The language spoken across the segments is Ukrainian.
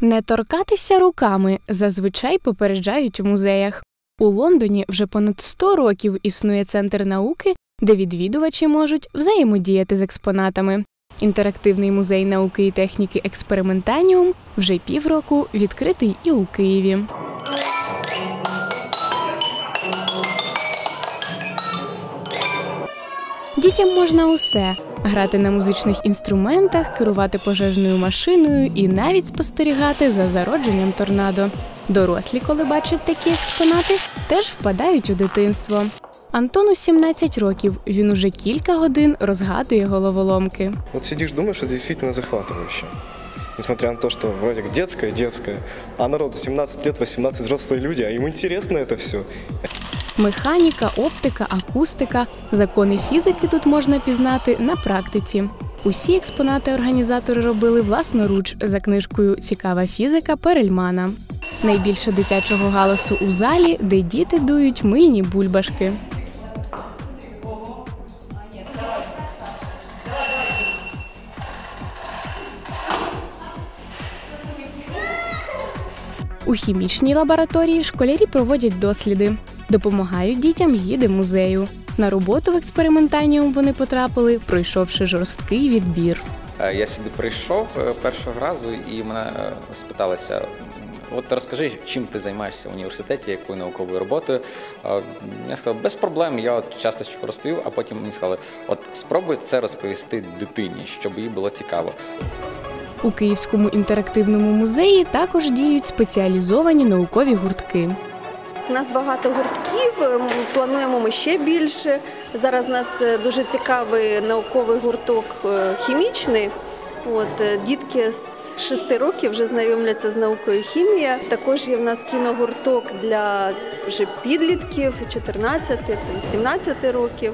Не торкатися руками зазвичай попереджають у музеях. У Лондоні вже понад 100 років існує центр науки, де відвідувачі можуть взаємодіяти з експонатами. Інтерактивний музей науки і техніки Експериментаніум вже півроку відкритий і у Києві. Дітям можна усе грати на музичних інструментах, керувати пожежною машиною і навіть спостерігати за зародженням торнадо. Дорослі, коли бачать такі експонати, теж впадають у дитинство. Антону 17 років. Він уже кілька годин розгадує головоломки. Вот сидишь, думаешь, это действительно захватывающе. Несмотря на то, что вроде как детское, детское, а народу 17 лет, 18 взрослые люди, а им интересно это все. Механіка, оптика, акустика, закони фізики тут можна пізнати на практиці. Усі експонати організатори робили власноруч за книжкою Цікава фізика Перельмана. Найбільше дитячого галасу у залі, де діти дують мильні бульбашки. У хімічній лабораторії школярі проводять досліди, допомагають дітям їди музею. На роботу в експериментаніум вони потрапили, пройшовши жорсткий відбір. Е, Я сюди прийшов е, першого разу і мене е, спиталися. От розкажи, чим ти займаєшся в університеті, якою науковою роботою. Я сказав, без проблем, я от часточку розповів, а потім мені сказали, от спробуй це розповісти дитині, щоб їй було цікаво. У Київському інтерактивному музеї також діють спеціалізовані наукові гуртки. У нас багато гуртків, плануємо ми ще більше. Зараз у нас е, дуже цікавий науковий гурток е, хімічний. От, е, дітки з 6 років вже знайомляться з наукою хімія. Також є в нас кіногурток для вже підлітків 14, там, 17 років.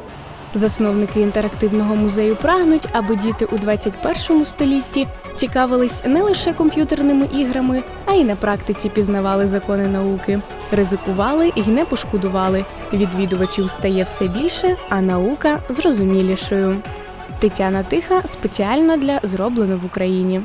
Засновники інтерактивного музею прагнуть, аби діти у 21 столітті цікавились не лише комп'ютерними іграми, а й на практиці пізнавали закони науки, ризикували і не пошкодували. Відвідувачів стає все більше, а наука зрозумілішою. Тетяна Тиха спеціально для зроблено в Україні.